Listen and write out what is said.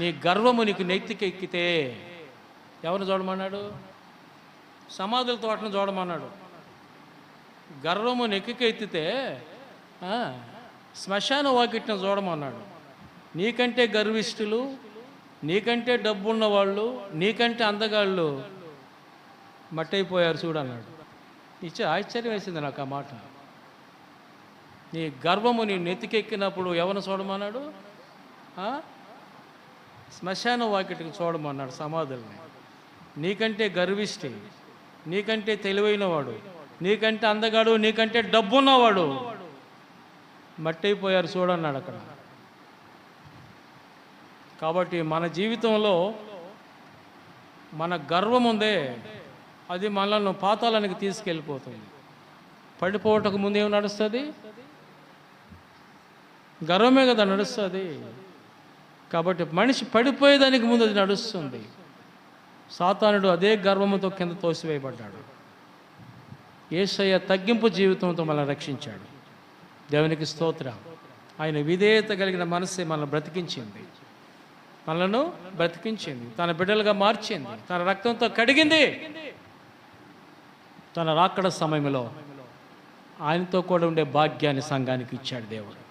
నీ గర్వము నీకు నెత్తికెక్కితే ఎవరిని చూడమన్నాడు? సమాధుల తోటను చూడమన్నాడు. గర్వము నెక్కికెత్తితే శ్మశాన వాకిట్ను చూడమన్నాడు. నీకంటే గర్విష్ఠులు నీకంటే డబ్బున్న వాళ్ళు నీకంటే అందగాళ్ళు మట్టయిపోయారు చూడన్నాడు. ఇచ్చే ఆశ్చర్యం వేసింది నాకు ఆ మాట. నీ గర్వము నీ నెత్తికెక్కినప్పుడు ఎవరిని చూడమన్నాడు? శ్మశాన వాకిటికి చూడమన్నాడు సమాధుల్ని. నీకంటే గర్విష్టి నీకంటే తెలివైనవాడు నీకంటే అందగాడు నీకంటే డబ్బున్నవాడు. మట్టయిపోయారు చూడన్నాడు అక్కడ. కాబట్టి మన జీవితంలో మన గర్వం ఉందే అది మనల్ని పాతాలనికి తీసుకెళ్ళిపోతుంది. పడిపోవటకు ముందేం నడుస్తుంది? గర్వమే కదా నడుస్తుంది. కాబట్టి మనిషి పడిపోయేదానికి ముందు అది నడుస్తుంది. సాతానుడు అదే గర్వముతో కింద తోసివేయబడ్డాడు. ఏసయ్య తగ్గింపు జీవితంతో మనల్ని రక్షించాడు. దేవునికి స్తోత్రం. ఆయన విధేయత కలిగిన మనసే మనల్ని బ్రతికించింది. మనలను బ్రతికించింది. తన బిడ్డలుగా మార్చింది. తన రక్తంతో కడిగింది. తన రాకడ సమయంలో ఆయనతో కూడా ఉండే భాగ్యాన్ని సంఘానికి ఇచ్చాడు దేవుడు.